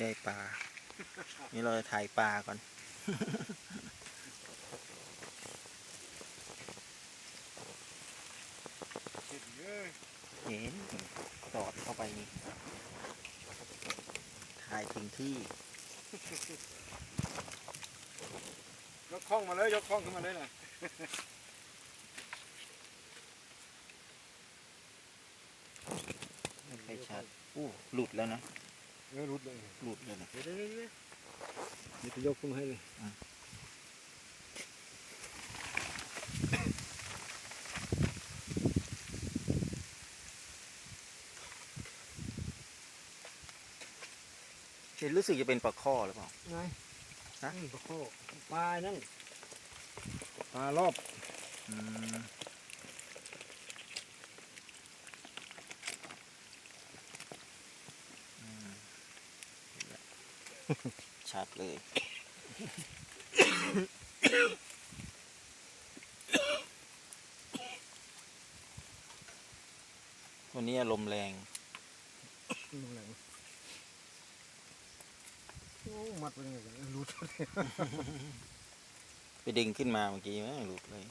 ได้ปลา นี่เราจะถ่ายปลาก่อน เห็นตอดเข้าไปนี่ ถ่ายถึงที่ ยกข้องมาเลย ยกข้องขึ้นมาเลยนะไม่ค่อยชัดอู้หลุดแล้วนะ เออรุดเลยหลุดเลยนะเดี๋ยวเดี๋ยวเดี๋ยวเดี๋ยวนี่จะยกขึ้นมาให้เลยเห็นรู้สึกจะเป็นปลาข้อหรือเปล่า ไงฮะอืมปลาข้อปลานั่นปลารอบอืม ชัดเลย วันนี้อารมณ์แรงนี่มันอะไรวะโอ้ มัดไปยังไงกันรุดเลย ไปดึงขึ้นมาเมื่อกี้ไม่หลุดเลย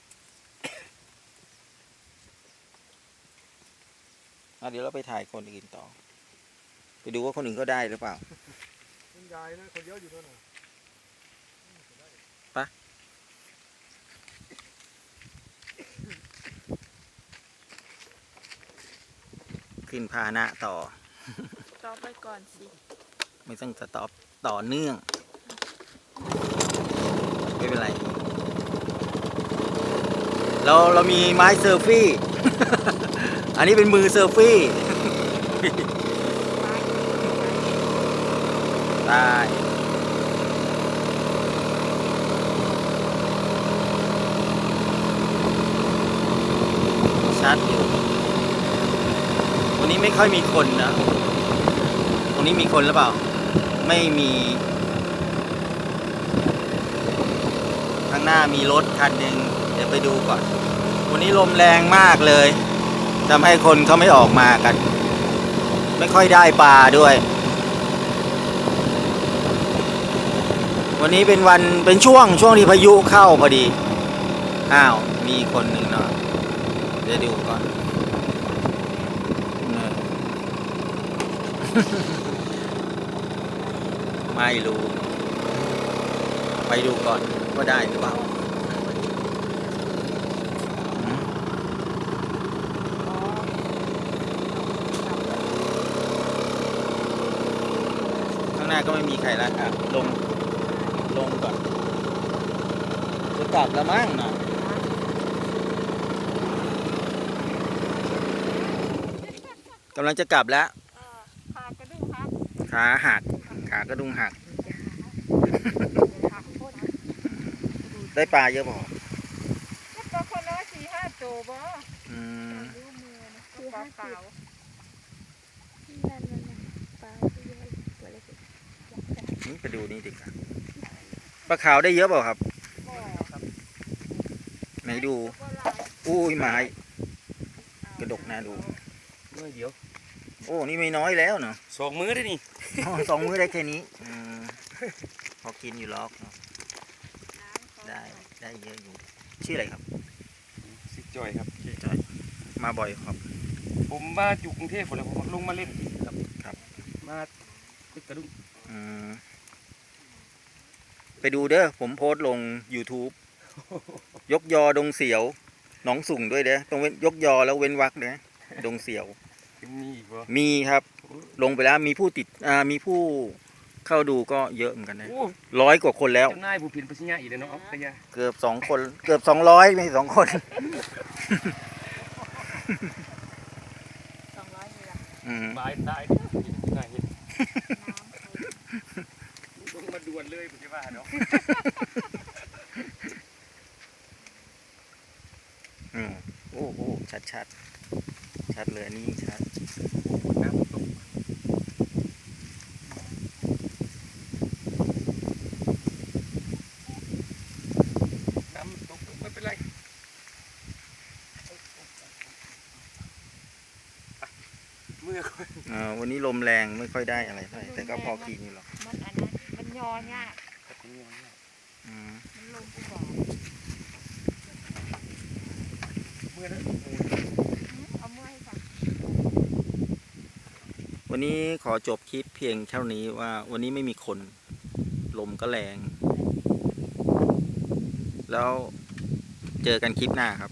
อะเดี๋ยวเราไปถ่ายคนอื่นต่อ ไปดูว่าคนอื่นก็ได้หรือเปล่า คุณยายนะคนเยอะอยู่นั่นน่ะขึ้นพาหนะต่อ ต่อไปก่อนสิ ไม่ต้องสต็อปต่อเนื่อง ไม่เป็นไร เราเรามีไม้เซอร์ฟี่ อันนี้เป็นมือเซอร์ฟี่ ได้ชัดอยู่วันนี้ไม่ค่อยมีคนนะตรงนี้มีคนหรือเปล่า ไม่มีข้างหน้ามีรถคันหนึ่งเดี๋ยวไปดูก่อน วันนี้ลมแรงมากเลยทำให้คนเขาไม่ออกมากัน ไม่ค่อยได้ปลาด้วย วันนี้เป็นวันเป็นช่วงช่วงที่พายุเข้าพอดี อ้าว มีคนหนึ่งเนาะเดี๋ยวดูก่อน ไม่รู้ ไปดูก่อนว่าได้หรือเปล่าข้างหน้าก็ไม่มีใครแล้วอะลง ลงก่อน จะกลับแล้วมั้งนะกำลังจะกลับแล้วเออขากระดูกหักขาหักขากระดุงหักหักคนได้ปลาเยอะเปล่าแล้วก็คนละสี่ห้าโจบ่อืมนิ้วมือนะกระเป๋าเปล่านั่นนั่นนั่นปลาที่เยอะตัวเล็กนี่ไปดูนี่ดีกว่า ปลาขาวได้เยอะเปล่าครับบ่ไหนดูก็หลายอุ้ยไม้กระดกหน้าดู เมื่อเดี๋ยว โอ้ นี่ไม่น้อยแล้วเนาะสองมือได้นี่อ๋อสองมื้อได้แค่นี้อืมพอกินอยู่ล็อกเนอะน้ำเขาได้ได้เยอะอยู่ ชื่ออะไรครับสิจอยครับ ชื่อจอยมาบ่อยครับ ผมมาอยู่กรุงเทพผมเลยผมลงมาเล่นครับครับมาตึกกระดุมอืม ไปดูเด้อผมโพสต์ลง YouTube ยกยอดงเสียว หนองสุ่งด้วยเด้อต้องเว้นยกยอแล้วเว้นวักเด้อดงเสียวยังมีอีกวะมีครับ ลงไปแล้วมีผู้ติดอ่ามีผู้เข้าดูก็เยอะเหมือนกันนะโอ้ร้อยกว่าคนแล้ว เจ้านายผู้ผินปัญญาอีกเลยเนาะเอาปัญญาเกือบสองคน เกือบสองร้อยไม่ใช่สองคน สองร้อยเลยละอืม บายตายง่ายเห็น น้ำเขาลงมา ด่วนเลยผมจะว่าเนาะอืมโอ้โอ้ชัดชัดชัดเลยอันนี้ยิ่งชัดน้ำตกน้ำตกไม่เป็นไรเมื่อคนอ่าวันนี้ลมแรงไม่ค่อยได้อะไรเท่าไหร่แต่ก็พอกินอยู่หรอก มันอันนั้นมันยอยากกับเงี้ยเนี่ยอืมมันลงอุบาทเมื่อนั้นเอาเมื่อให้ฟังวันนี้ขอจบคลิปเพียงเท่านี้ว่า วันนี้ไม่มีคน ลมก็แรง แล้วเจอกันคลิปหน้าครับ